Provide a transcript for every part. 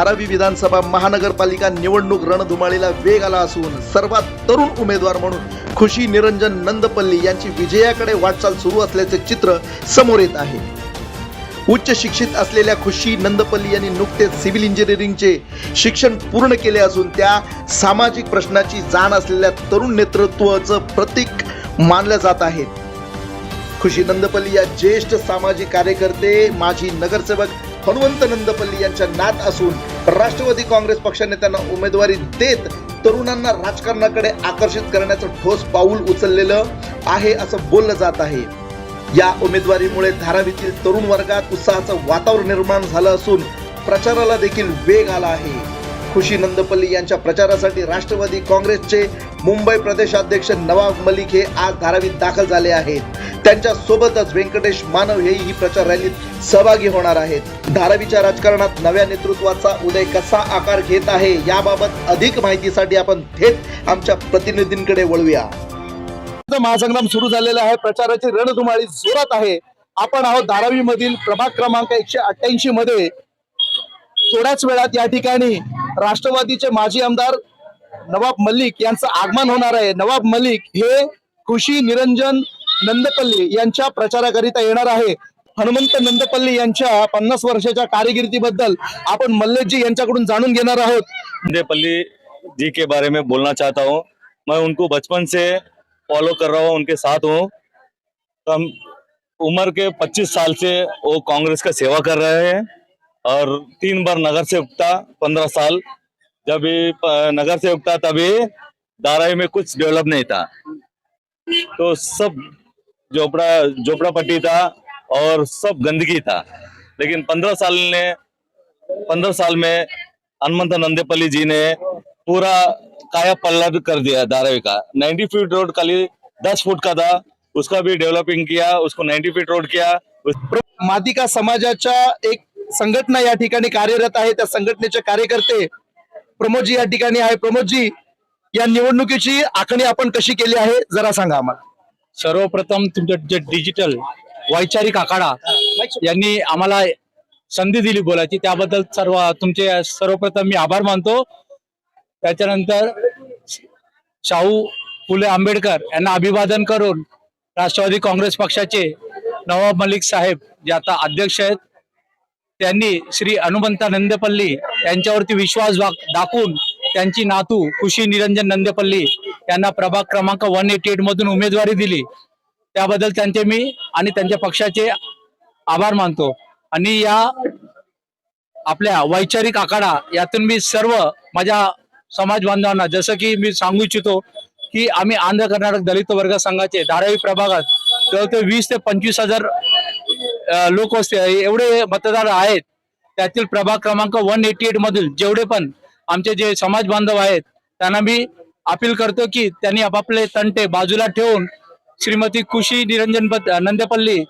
धारावी विधानसभा महानगरपालिका निवडणूक रणधुमाळीला वेग आला असून सर्वात तरुण उमेदवार म्हणून खुशी निरंजन नंदपल्ली यांची विजयाकडे वाटचाल सुरू असल्याचे चित्र समोर येत आहे. उच्च शिक्षित असलेल्या खुशी नंदपल्ली यांनी नुकतेच सिव्हिल इंजिनिअरिंगचे शिक्षण पूर्ण केले असून त्या सामाजिक प्रश्नाची जाण असलेल्या तरुण नेतृत्वाचं प्रतीक मानल्या जात आहेत. खुशी नंदपल्ली या ज्येष्ठ सामाजिक कार्यकर्ते माजी नगरसेवक हनुमंत नंदपल्ली यांच्या नात असून राष्ट्रवादी काँग्रेस पक्षाने त्यांना उमेदवारी देत तरुणांना राजकारणाकडे आकर्षित करण्याचं ठोस पाऊल उचललेलं आहे असं बोललं जात आहे. या उमेदवारीमुळे धारावीतील तरुण वर्गात उत्साहाचं वातावरण निर्माण झालं असून प्रचाराला देखील वेग आला आहे. खुशी नंदपल्ली यांच्या प्रचारासाठी राष्ट्रवादी काँग्रेसचे मुंबई प्रदेशाध्यक्ष नवाब मलिक हे आज धारावीत दाखल झाले आहेत. त्यांच्या सोबतच व्यंकटेश मानव हे ही प्रचार रॅलीत सहभागी होणार आहेत. धारावीच्या राजकारणात नव्या नेतृत्वाचा उदय कसा आकार घेत आहे याबाबत अधिक माहितीसाठी आपण थेट आमच्या प्रतिनिधींकडे वळूया. महासंग्राम सुरू झालेला आहे. प्रचाराची रणधुमाळी जोरात आहे. आपण आहोत धारावी मधील प्रभाग क्रमांक एकशे अठ्ठ्याऐंशी मध्ये. थोड्याच वेळात या ठिकाणी राष्ट्रवादीचे माजी आमदार नवाब मलिक यांचं आगमन होणार आहे. नवाब मलिक हे खुशी निरंजन नंदपल्ली यांच्या प्रचाराकरिता येणार आहे. हनुमंत नंदपल्ली यांच्या पन्नास वर्षाच्या कारकिर्दीबद्दल आपण मल्लेशजी यांच्याकडून जाणून घेणार आहोत. नंदपल्ली जी के बारे में बोलना चाहता हूँ. मैं उनको बचपन से फॉलो कर रहा हूँ उनके साथ हूँ। तो हम उम्र के 25 साल से वो कांग्रेस का सेवा कर रहे हैं और तीन बार नगर से उगता पंद्रह साल। जब नगर से उगता तभी दाराई में कुछ डेवलप नहीं था। तो सब झोपड़ा झोपड़ा पट्टी था और सब गंदगी था। लेकिन पंद्रह साल ने, पंद्रह साल में हनुमंत नंदेपल्ली जी ने पूरा काया पल्ला कर दिया धारावी का। 90 फीट रोड खाली 10 फुट का था, उसका भी डेवलपिंग किया, उसको 90 फीट रोड किया। मादिका समाजाच्या एक संघटना या ठिकाणी कार्यरत आहे, त्या संघटनेचे कार्यकर्ते प्रमोदजी या ठिकाणी आहे. प्रमोदजी या निवडणुकीची आखणी आपण कशी केली आहे? जरा सांगा आम्हाला. सर्वप्रथम तुमचं जे डिजिटल वैचारिक आखाडा यांनी आम्हाला संधी दिली बोलायची. त्याबद्दल सर्व तुमचे सर्वप्रथम मी आभार मानतो. त्याच्यानंतर शाहू फुले आंबेडकर यांना अभिवादन करून राष्ट्रवादी काँग्रेस पक्षाचे नवाब मलिक साहेब जे आता अध्यक्ष आहेत त्यांनी श्री हनुमंता नंदेपल्ली यांच्यावरती विश्वास दाखवून त्यांची नातू खुशी निरंजन नंदेपल्ली यांना प्रभाग क्रमांक वन एटी एट मधून उमेदवारी दिली. त्याबद्दल त्यांचे मी आणि त्यांच्या पक्षाचे आभार मानतो. आणि या आपल्या वैचारिक आखाडा यातून मी सर्व माझ्या समाज बांधवांना जसं की मी सांगू इच्छितो की आम्ही आंध्र कर्नाटक दलित वर्ग संघाचे धारावी प्रभागात जवळजवळ वीस ते पंचवीस हजार लोक एवढे मतदार आहेत त्यातील प्रभाग क्रमांक वन एटी एट मधील जेवढे पण आमचे जे समाज बांधव आहेत त्यांना मी अपील करतो की त्यांनी आपापले तंटे बाजूला ठेवून श्रीमती खुशी निरंजन नंदपल्ली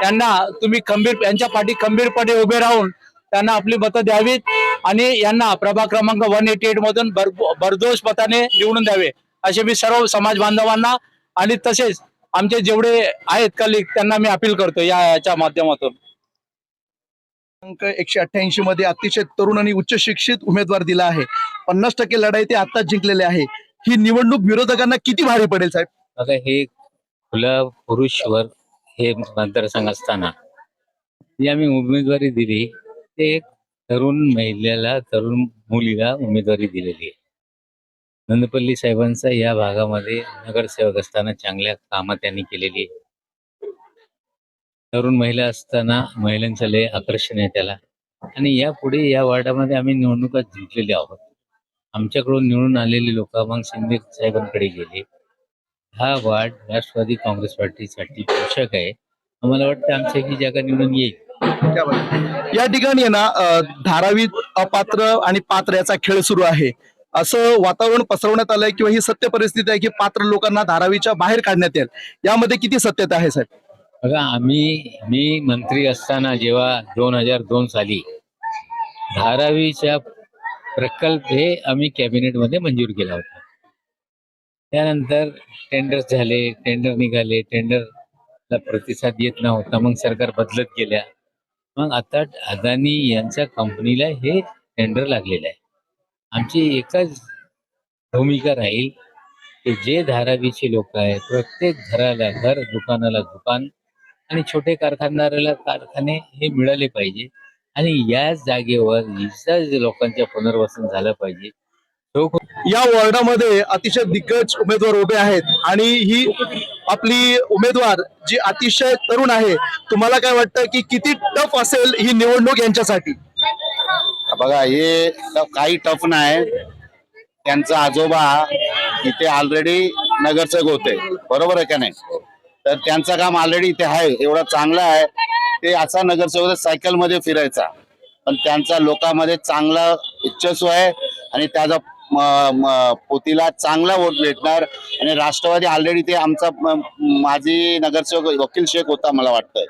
त्यांना तुम्ही खंबीर यांच्या पाठी खंबीरपणे उभे राहून त्यांना आपली मतं द्यावीत आणि यांना प्रभाग क्रमांक वन एटी एट मधून भरदोष मताने निवडून द्यावे असे मी सर्व समाज बांधवांना आणि तसेच आमचे जेवढे आहेत कलिक त्यांना मी अपील करतो या याच्या माध्यमातून. अंक एकशे अठ्ठ्याऐंशी मध्ये अतिशय तरुण आणि उच्च शिक्षित उमेदवार दिला आहे. पन्नास टक्के लढाई ते आताच जिंकलेले आहे. ही निवडणूक विरोधकांना किती भारी पडेल साहेब? बघा हे खुलं पुरुषवर हे मतदारसंघ असताना जी आम्ही उमेदवारी दिली ते एक तरुण महिलेला तरुण मुलीला उमेदवारी दिलेली आहे. नंदपल्ली साहेबांचा या भागामध्ये नगरसेवक असताना चांगल्या कामं त्यांनी केलेली आहे तरुण महिला असताना महिलांचं लय आकर्षण आहे त्याला. आणि यापुढे या वार्डामध्ये आम्ही निवडणुका जिंकलेले आहोत. आमच्याकडून निवडून आलेले लोक मग शिंदे साहेबांकडे गेले. हा वार्ड राष्ट्रवादी काँग्रेस पार्टीसाठी पोषक आहे. आम्हाला वाटतं आमच्या ही जागा निवडून येईल. या ठिकाणी आहे ना धारावीत अपात्र आणि पात्र याचा खेळ सुरू आहे. असं वातावरण पसरवण्यात आलंय किंवा ही सत्य परिस्थिती आहे की पात्र लोकांना धारावीच्या बाहेर काढण्यात येईल. यामध्ये किती सत्यता आहे साहेब? बघा आम्ही मी मंत्री असताना जेव्हा दोन हजार दोन साली धारावीच्या प्रकल्प हे आम्ही कॅबिनेटमध्ये मंजूर केला होता. त्यानंतर टेंडर झाले टेंडर निघाले टेंडरला प्रतिसाद येत नव्हता. मग सरकार बदलत गेल्या. मग आता अदानी यांच्या कंपनीला हे टेंडर लागलेलं आहे. आमची एकच भूमिका राहील की जे धारावीचे लोक आहेत प्रत्येक घराला घर दुकानाला दुकान आणि छोटे कारखानदाराला कारखाने हे मिळाले पाहिजे. आणि याच जागेवर लोकांचे लोकांच्या पुनर्वसन झालं पाहिजे. या वॉर्डामध्ये अतिशय दिग्गज उमेदवार उभे आहेत आणि ही आपली उमेदवार जी अतिशय तरुण आहे तुम्हाला काय वाटतं की किती टफ असेल ही निवडणूक यांच्यासाठी? बघा हे काही टफ नाही. त्यांचा आजोबा इथे ऑलरेडी नगरसेवक होते. बरोबर आहे का नाही? तर त्यांचं काम ऑलरेडी इथे आहे. एवढा चांगलं आहे. ते असा नगरसेवक सायकलमध्ये फिरायचा. पण त्यांचा लोकांमध्ये चांगला इच्छस्व आहे आणि त्याचा पोतीला चांगला वोट भेटणार. आणि राष्ट्रवादी ऑलरेडी ते आमचा माजी नगरसेवक वकील शेख होता मला वाटतंय.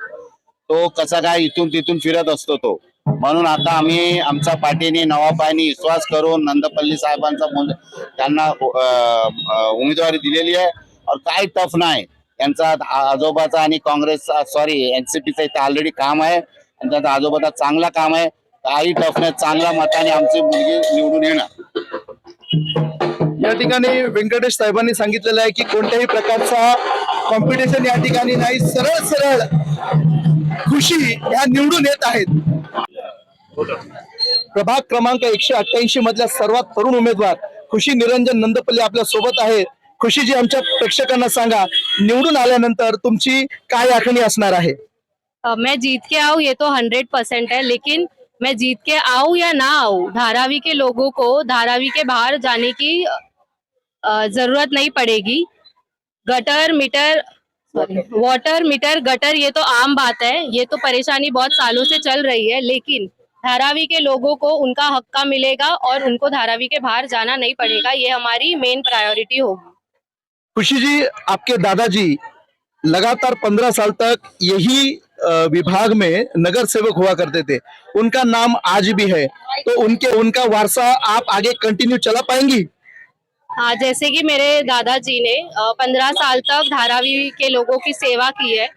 तो कसा काय इथून तिथून फिरत असतो तो. म्हणून आता आम्ही आमच्या पार्टीने नवाबाईनी विश्वास करून नंदपल्ली साहेबांचा त्यांना उमेदवारी दिलेली आहे. और काही टफ नाही. त्यांचा आजोबाचा आणि काँग्रेसचा सॉरी एनसीपीचा इथे ऑलरेडी काम आहे. आणि त्यांचा आजोबाचा चांगला काम आहे. काही टफ नाही. चांगल्या मताने आमची मुलगी निवडून येणार. या ठिकाणी व्यंकटेश साहेबांनी सांगितलेलं आहे की कोणत्याही प्रकारचा कॉम्पिटिशन या ठिकाणी नाही. सरळ सरळ खुशी या निवडून येत आहेत. प्रभाग क्रमांक एकशे अठ्ठ्याऐंशी मधल्या सर्वात तरुण उमेदवार खुशी निरंजन नंदपल्ली आपल्या सोबत आहेत. खुशीजी आमच्या प्रेक्षकांना सांगा निवडून आल्यानंतर तुमची काय आखणी असणार आहे? मैं जीत के आऊँ ये तो हंड्रेड परसेंट है लेकिन मैं जीत के आऊँ या ना आऊँ धारावी के लोगों को धारावी के बाहर जाने की ज़रूरत नहीं पड़ेगी। Gutter meter water meter gutter ये तो आम बात है ये तो परेशानी बहुत सालों से चल रही है लेकिन धारावी के लोगों को उनका हक्का मिलेगा और उनको धारावी के बाहर जाना नहीं पड़ेगा ये हमारी मेन प्रायोरिटी होगी। खुशी जी आपके दादाजी लगातार पंद्रह साल तक यही विभाग में नगर सेवक हुआ करते थे। उनका नाम आज भी है तो उनके उनका वारसा आप आगे कंटिन्यू चला पाएँगी? हाँ जैसे कि मेरे दादाजी ने पंद्रह साल तक धारावी के लोगों की सेवा की है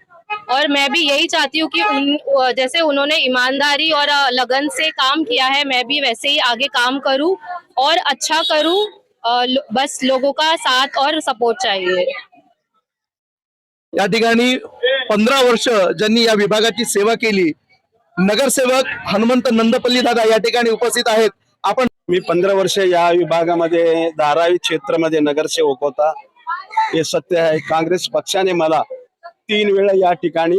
और मैं भी यही चाहती हूँ कि उन जैसे उन्होंने ईमानदारी और लगन से काम किया है मैं भी वैसे ही आगे काम करूँ और अच्छा करूँ बस लोगों का साथ और सपोर्ट चाहिए। या ठिकाणी पंधरा वर्ष ज्यांनी या विभागाची सेवा केली नगरसेवक हनुमंत नंदपल्ली दादा या ठिकाणी उपस्थित आहेत. आपण मी पंधरा वर्ष या विभागामध्ये धारावी क्षेत्रामध्ये नगरसेवक होता. हे सत्य आहे. काँग्रेस पक्षाने मला तीन वेळा या ठिकाणी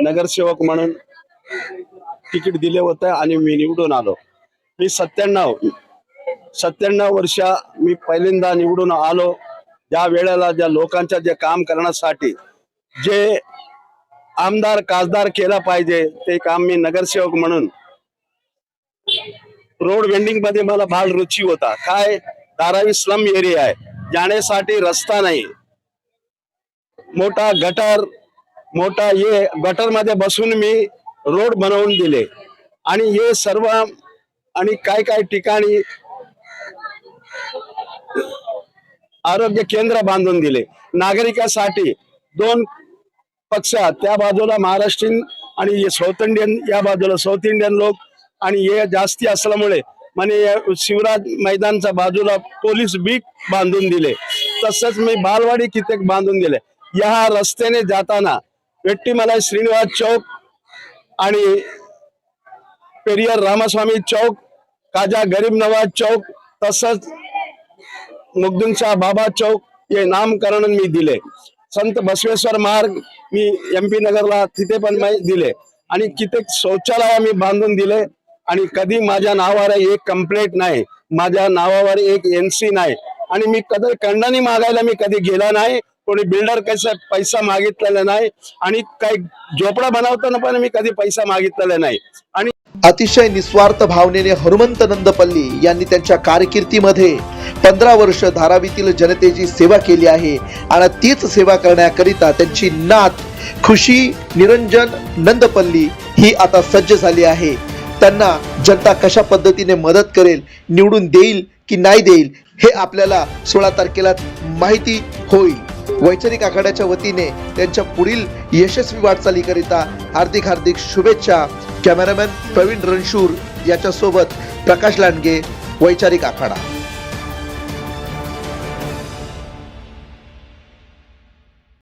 नगरसेवक म्हणून तिकीट दिले होतं आणि मी निवडून आलो. मी सत्त्याण्णव सत्त्याण्णव वर्ष मी पहिल्यांदा निवडून आलो. ज्या वेळेला ज्या लोकांच्या जे काम करण्यासाठी जे आमदार खासदार केला पाहिजे ते काम मी नगरसेवक म्हणून रोड वेंडिंगमध्ये मला फार रुची होता. काय? धारावी स्लम एरिया आहे. जाण्यासाठी रस्ता नाही. मोठा गटर मोठा हे गटरमध्ये बसून मी रोड बनवून दिले. आणि हे सर्व आणि काय काय ठिकाणी आरोग्य केंद्र बांधून दिले. नागरिकासाठी दोन पक्ष त्या बाजूला महाराष्ट्रीयन आणि साऊथ इंडियन या बाजूला साऊथ इंडियन लोक आणि हे जास्ती असल्यामुळे म्हणे शिवराज मैदानच्या बाजूला पोलीस बीट बांधून दिले. तसंच मी बालवाडी कित्येक बांधून दिले. या रस्त्याने जाताना वेट्टीमलाई श्रीनिवास चौक आणि पेरियर रामास्वामी चौक काजा गरीब नवाज चौक तसंच मुग्दुमशाह बाबा चौक हे नामकरण मी दिले. संत बसवेश्वर मार्ग मी एम पी नगरला तिथे पण मी दिले. आणि कित्येक शौचालय मी बांधून दिले. आणि कधी माझ्या नावावर एक कंप्लेंट नाही माझ्या नावावर एक एनसी नाही. आणि मी कधी कंडानी मागायला मी कधी गेला नाही. कोणी बिल्डर कसं पैसा मागितलेला नाही आणि काही झोपडा बनवताना पण मी कधी पैसा मागितलेला नाही. आणि अतिशय निस्वार्थ भावनेने हनुमंत नंदपल्ली यांनी त्यांच्या कारकिर्दीमध्ये पंधरा वर्ष धारावीतील जनतेची सेवा केली आहे आणि तीच सेवा करण्याकरिता त्यांची नात खुशी निरंजन नंदपल्ली ही आता सज्ज झाली आहे. त्यांना जनता कशा पद्धतीने मदत करेल निवडून देईल की नाही देईल हे आपल्याला सोळा तारखेला माहिती होईल. वैचारिक आखाड्याच्या वतीने त्यांच्या पुढील यशस्वी वाटचालीकरिता हार्दिक हार्दिक शुभेच्छा. कॅमेरामॅन प्रवीण रणशूर याच्यासोबत प्रकाश लांडगे वैचारिक आखाडा.